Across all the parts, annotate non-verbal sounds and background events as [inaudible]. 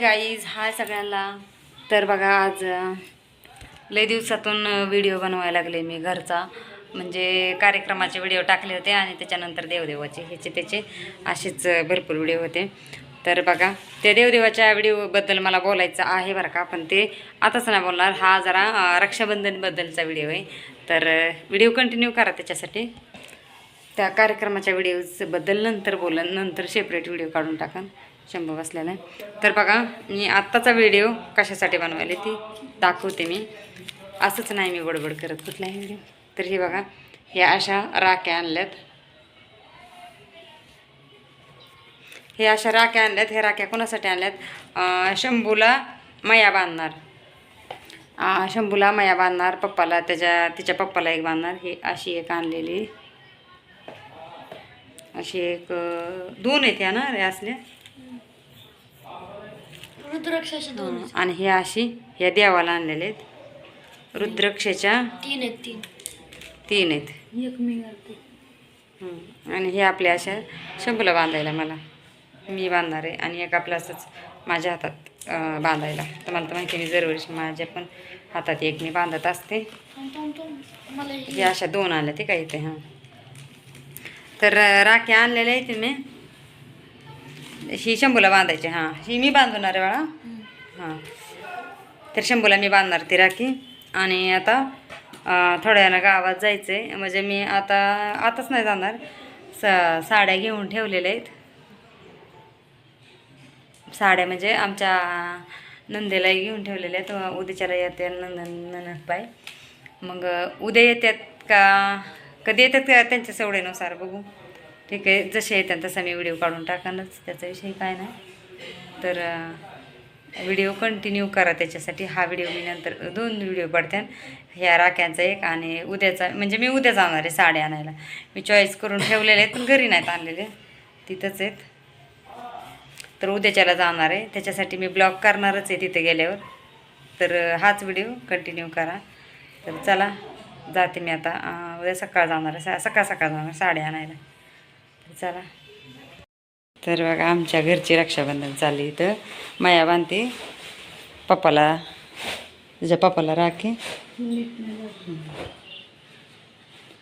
Guys hi सगळ्यांना. तर बघा आज लय दिवसातून व्हिडिओ बनवायला लागले मी घरचा. म्हणजे कार्यक्रमाचे व्हिडिओ टाकले होते आणि त्याच्यानंतर देवदेवाचे ह्याचे त्याचे असेच भरपूर व्हिडिओ होते. तर बघा त्या देवदेवाच्या व्हिडिओबद्दल मला बोलायचं आहे बरं का पण ते आताच नाही बोलणार. हा जरा रक्षाबंधनबद्दलचा व्हिडिओ आहे. तर व्हिडिओ कंटिन्यू करा त्याच्यासाठी. त्या कार्यक्रमाच्या व्हिडिओजबद्दल नंतर बोलन नंतर सेपरेट व्हिडिओ काढून टाकन. शंभू बसलेला आहे. तर बघा मी आत्ताचा व्हिडिओ कशासाठी बनवायला ती दाखवते मी. असंच नाही मी बडबड करत कुठलाही व्हिडिओ तर हे बघा हे अशा राख्या आणल्यात. हे अशा राख्या आणल्यात हे राख्या कोणासाठी आणल्यात? शंभूला मया बांधणार. शंभूला मया बांधणार पप्पाला त्याच्या तिच्या पप्पाला एक बांधणार. हे अशी एक आणलेली. अशी एक दोन येते ना रे असल्या. रुद्राक्षाचे दोन आणि हे अशी ह्या देवाला आणलेले आहेत. रुद्रक्षेच्या तीन आहेत तीन. तीन आहेत. एक मी घालते. आणि हे आपल्या अशा शंभूला बांधायला मला. मी बांधणार आहे आणि एक आपलं असंच माझ्या हातात बांधायला. तुम्हाला तर माहिती आहे, मी दरवर्षी माझ्या पण हातात एक मी बांधत असते. मला हे अशा दोन आल्या ते काय इथे हां. तर राखी आणलेल्या आहेत मी ही शंभूला बांधायची हां. ही मी बांधणार आहे बाळा. हां. तर शंभूला मी बांधणार ती राखी. आणि आता थोड्या वेळानं गावात जायचं आहे म्हणजे मी आता आताच नाही जाणार. स साड्या घेऊन ठेवलेल्या आहेत. साड्या म्हणजे आमच्या नंदेला घेऊन ठेवलेल्या आहेत. उद्याच्याला येते नंदन ननदबाई. मग उद्या येतात का कधी येतात का त्यांच्या सवडीनुसार बघू. ठीक आहे जसे येतात तसा मी व्हिडिओ काढून टाकानच त्याचा विषय काय नाही. तर व्हिडिओ कंटिन्यू करा त्याच्यासाठी. हा व्हिडिओ मी नंतर दोन व्हिडिओ पडत्यान. ह्या राख्यांचा एक आणि उद्याचा म्हणजे मी उद्या जाणार आहे साड्या आणायला. मी चॉईस करून ठेवलेले आहेत पण घरी नाहीत आणलेले. तिथंच आहेत. तर उद्याच्याला जाणार आहे. त्याच्यासाठी मी ब्लॉग करणारच आहे तिथे गेल्यावर. तर हाच व्हिडिओ कंटिन्यू करा. तर चला जाते मी आता. उद्या सकाळ जाणार आहे. सकाळ सकाळ जाणार साड्या आणायला. चला. तर बघा आमच्या घरची रक्षाबंधन चालली इथं. माया बांधते. पप्पाला तुझ्या पप्पाला राखी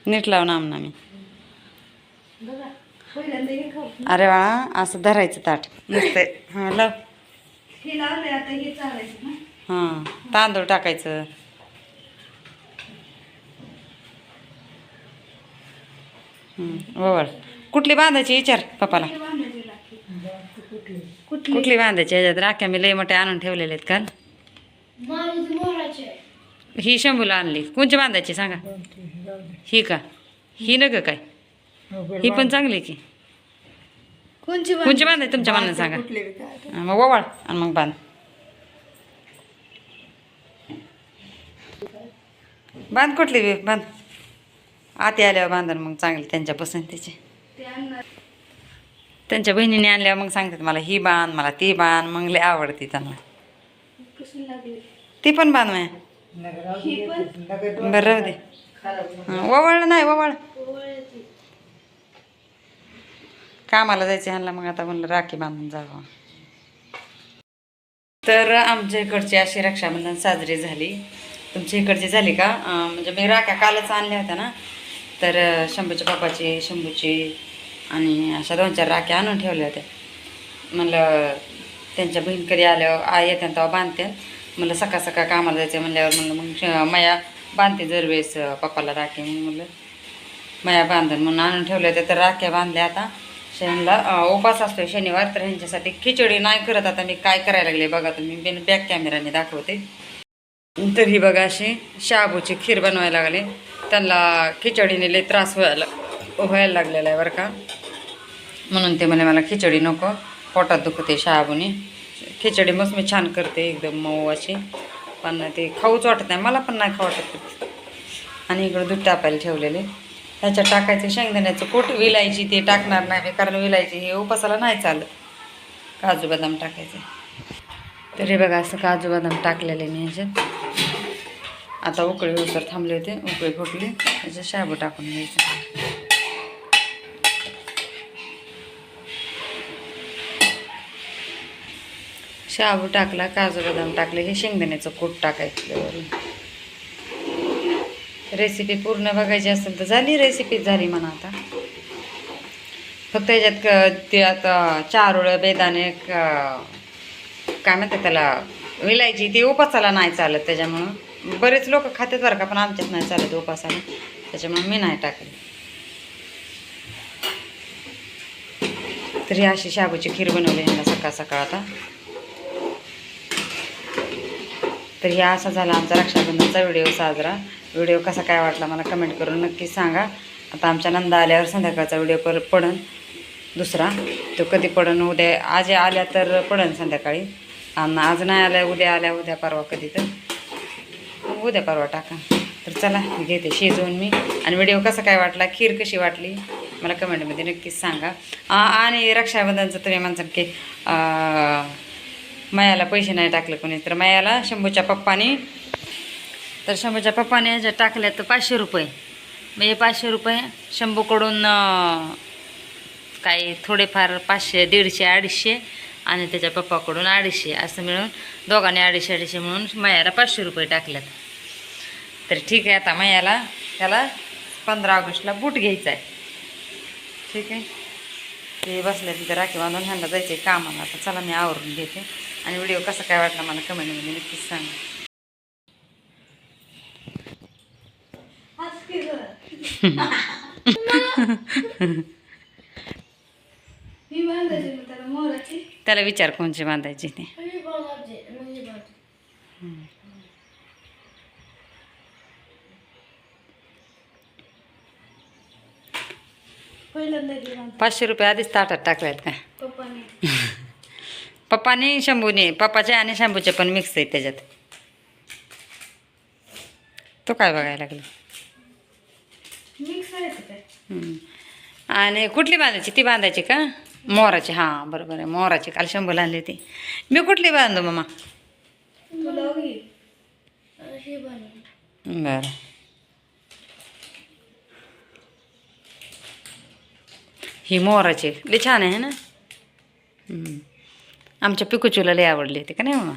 नीट लावून आमना मी. अरे वा असं धरायचं ताट. नुसतं. हां लाव. हां तांदूळ टाकायचं. ओवळ. कुठली बांधायची विचार पप्पाला? कुठली कुठली? बांधायची ह्याच्यात राख्या मी लय मोठे आणून ठेवलेले आहेत काल ही शंभूला आणली. कोणची बांधायची सांगा? ही का? ही न ग काय? ही पण चांगली की. कोणची कोणची बांधायची तुमच्या मनानं सांगा? मग ओवाळ आणि मग बांध. बांध कुठली बी? बांध. आती आल्यावर बांधन मग चांगली त्यांच्या पसंतीची त्यांच्या बहिणीने आणल्यावर मग सांगतात मला ही बांध मला ती बांध मग लय आवडते त्यांना. ती पण बांध माया बरं राहू दे. ओवळ नाही ओवळ. कामाला जायचं ह्यांना मग आता म्हणलं राखी बांधून जावं. तर आमच्या इकडची अशी रक्षाबंधन साजरी झाली. तुमच्या इकडची झाली का? म्हणजे मी राख्या कालच आणल्या होत्या ना? तर शंभूच्या बापाची शंभूची आणि अशा दोन चार राख्या आणून ठेवल्या होत्या. म्हणलं त्यांच्या बहीणकडे आल्यावर आई येत्या तेव्हा बांधते म्हणलं सकाळ सकाळ कामाला जायचं म्हणल्यावर म्हणलं मग श- माया बांधते दरवेळेस पप्पाला राखी. मग म्हणलं माया बांधून म्हणून आणून ठेवल्या होत्या. तर राख्या बांधल्या आता. शनला उपास असतो शनिवार तर ह्यांच्यासाठी खिचडी नाही करत. आता मी काय करायला लागले बघा तुम्ही. बिन बॅक कॅमेराने दाखवते. तर ही बघा अशी शाबूची खीर बनवायला लागले. त्यांना खिचडीने लय त्रास व्हायला व्हायला लागलेला आहे बरं का. म्हणून ते म्हणे मला खिचडी नको पोटात दुखते शाबूने खिचडी मस्त मी छान करते एकदम मऊ अशी. पण ते खाऊच वाटत नाही मला पण नाही खाऊ वाटत. आणि इकडं दूध टाकायला ठेवलेले. ह्याच्यात टाकायचं शेंगदाण्याचं पोट विलायची ते टाकणार नाही मी कारण विलायची हे उपासाला नाही चालत. काजू बदाम टाकायचे. तरी बघा असं काजू बदाम टाकलेले मी ह्याच्यात. आता उकळी उतर थांबले होते. उकळी फुटली. त्याचे शाबू टाकून घ्यायचं. शाबू टाकला काजू बदाम टाकले हे शेंगदाण्याचं कूट टाकायचं. रेसिपी पूर्ण बघायची असेल तर झाली रेसिपी झाली म्हणा आता. फक्त ह्याच्यात क- ते आता चारोळं बेदाणे काय म्हणतात त्याला विलायची ती उपचाला नाही चालत त्याच्यामुळं. बरेच लोक खातात बरं का पण आमच्यात नाही चालत उपासाला. त्याच्यामुळं मी नाही टाकली तरी अशी शाबूची खीर बनवली यांना सकाळ सकाळ आता. तर हे असा झाला आमचा रक्षाबंधनचा व्हिडिओ साजरा. व्हिडिओ कसा काय वाटला मला कमेंट करून नक्की सांगा. आता आमच्या नंदा आल्यावर संध्याकाळचा व्हिडिओ पर पडन दुसरा. तो कधी पडन उद्या आज आल्या तर पडन संध्याकाळी. आणि आज नाही आल्या उद्या आल्या उद्या परवा कधी तर. उद्या परवा टाका. तर चला घेते शिजवून मी. आणि व्हिडिओ कसा काय वाटला खीर कशी वाटली मला कमेंटमध्ये नक्कीच सांगा. आणि रक्षाबंधनचं तुम्ही म्हणता की मायाला पैसे नाही टाकले कोणी. तर मायाला शंभूच्या पप्पानी तर शंभूच्या पप्पाने जे टाकले तर पाचशे रुपये. म्हणजे पाचशे रुपये शंभूकडून काही थोडेफार पाचशे दीडशे अडीचशे आणि त्याच्या पप्पाकडून अडीचशे असं मिळून दोघांनी अडीचशे अडीचशे म्हणून मायाला पाचशे रुपये टाकल्यात तर ठीक आहे आता मायाला त्याला पंधरा ऑगस्टला बूट घ्यायचा आहे. ठीक आहे? ते बसल्या तिथे राखी बांधून ह्यांना जायचं आहे कामाला. आता चला मी आवरून घेते. आणि व्हिडिओ कसा काय वाटला मला कमेंटमध्ये नक्कीच सांगा. मग [laughs] त्याला विचार कोणची बांधायची ते मी बांधायची म्हणजे बांधायची. पहिल्यांदा ती बांधतो पाचशे रुपये आधीच ताटात टाकल्यात का? पप्पाने. [laughs] शंभूने पप्पाचे आणि शंभूचे पण मिक्स आहेत त्याच्यात. तो काय बघायला लागला? ते. आणि कुठली बांधायची? ती बांधायची का? मोराची. हां बरोबर आहे. मोराची. काल शंभूला आणली होती. मी कुठली बांधू मामा? बरं. ही मोराची. लई छान आहे ना. आमच्या पिकुचूला लई आवडली होती का नाही मामा?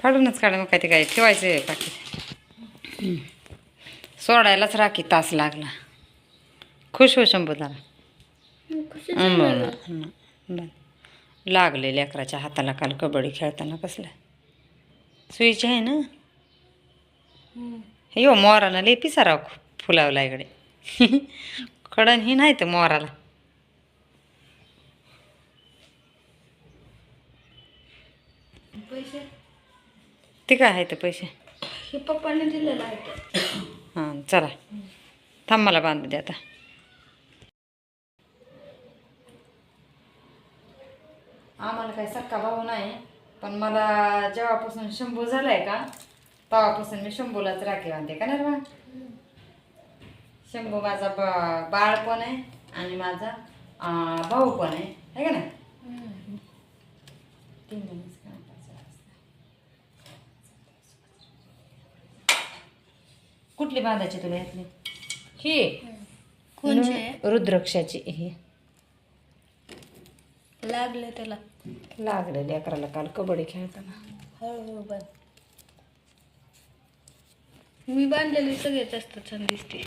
फाडूनच काढ मग काय ते काय ठेवायचं पाकिट सोडायलाच राखी तास लागला. खुश हो शंभू जरा. मग कशी चालणार? बरं, बरं. लागले लेकराच्या हाताला काल कबड्डी खेळताना कसलं. सुईची आहे ना? यो मोराला लई पिसारा फुलावला इकडे. कडण ही नाही तर मोराला. पैसे? ते काय आहे ते पैसे? हे पप्पाने दिलेलं आहे. हां चला. थांब मला बांधू दे आता. आम्हाला काही सक्का भाऊ नाही पण मला जेव्हापासून शंभू झालाय का तेव्हापासून मी शंभूलाच राखी बांधते का बा शंभू माझा बा बाळ पण आहे आणि माझा भाऊ पण आहे. है का. तीन वाजता. कुठली बांधायची तुला यातली? ही? रुद्रक्षाची. ही. लागले त्याला. लागलेली अकराला काल कबड्डी खेळताना. हळूहळू मी बांधलेली सगळेच असतात छान दिसते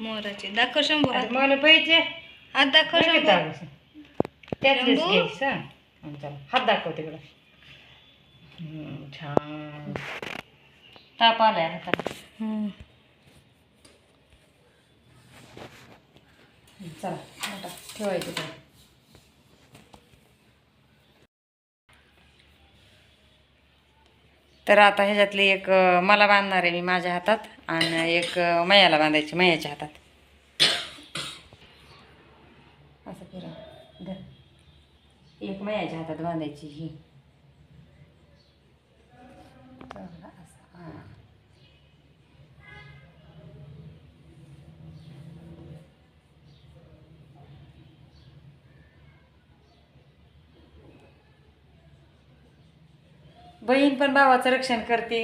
मोराची. दाखव शंभर आता मला पाहिजे. हात दाखव त्यातलेच शंभू? घ्यायचं. हं, चला. हात दाखव तिकडं. हं, छान. ताप आलाय हाताला. हं. चला आता ठेवायचं ते तर आता ह्याच्यातली एक मला बांधणार आहे मी माझ्या हातात आणि एक मयाला बांधायची मयाच्या हातात. असं फिरा एक मयाच्या हातात बांधायची ही बघा, असं, हां. बहीण पण भावाचं रक्षण करते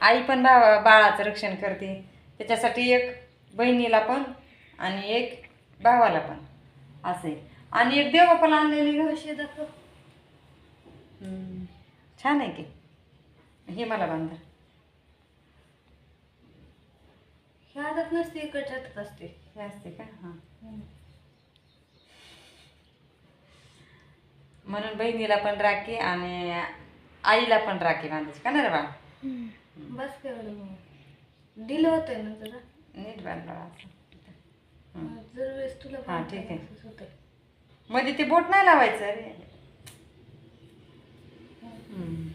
आई पण भावा बाळाचं रक्षण करते. त्याच्यासाठी एक बहिणीला पण आणि एक भावाला पण. असे आणि एक देवबापाला आणलेली ग कशी दाखव. छान आहे की. हे मला बांधा. ह्या हातात नसते इकडच्या हातात असते. हे असते का? हां. म्हणून बहिणीला पण राखी आणि आईला पण राखी बांधायची का ना रे बा? बस केवढं मग. दिलं होतं ना जरा. नीट बांधला असं. जर वेळेस तुला हा, ठीक आहे. मध्ये ते बोट नाही लावायचं रे. हम्म.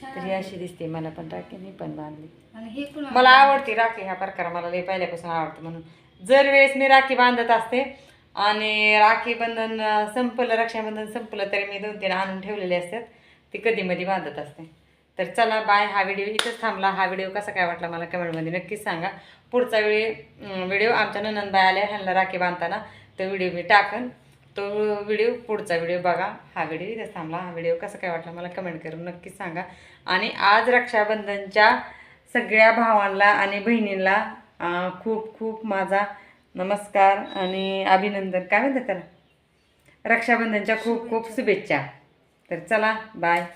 छान. तर अशी दिसते मला पण राखी मी पण बांधली. आणि हे पण मला आवडते. राखी हा प्रकार मला लई पहिल्यापासून आवडतं म्हणून. जर वेळेस मी राखी बांधत असते आणि राखी बंधन अं, संपलं रक्षाबंधन संपलं तरी मी दोन तीन आणून ठेवलेले असतात. ती कधी मधी बांधत असते. तर चला बाय. हा व्हिडिओ इथंच थांबला. हा व्हिडिओ कसा काय वाटला मला कमेंटमध्ये नक्कीच सांगा. पुढचा वेळी व्हिडिओ आमच्या ननंदबाई आल्या ह्यांना राखी बांधताना तो व्हिडिओ मी टाकन. तो व्हिडिओ पुढचा व्हिडिओ बघा. हा व्हिडिओ इथंच थांबला. हा व्हिडिओ कसा काय वाटला मला कमेंट करून नक्कीच सांगा. आणि आज रक्षाबंधनच्या सगळ्या भावांना आणि बहिणींना खूप खूप माझा नमस्कार आणि अभिनंदन. काय म्हणतात त्याला? रक्षाबंधनच्या खूप खूप शुभेच्छा. तर चला बाय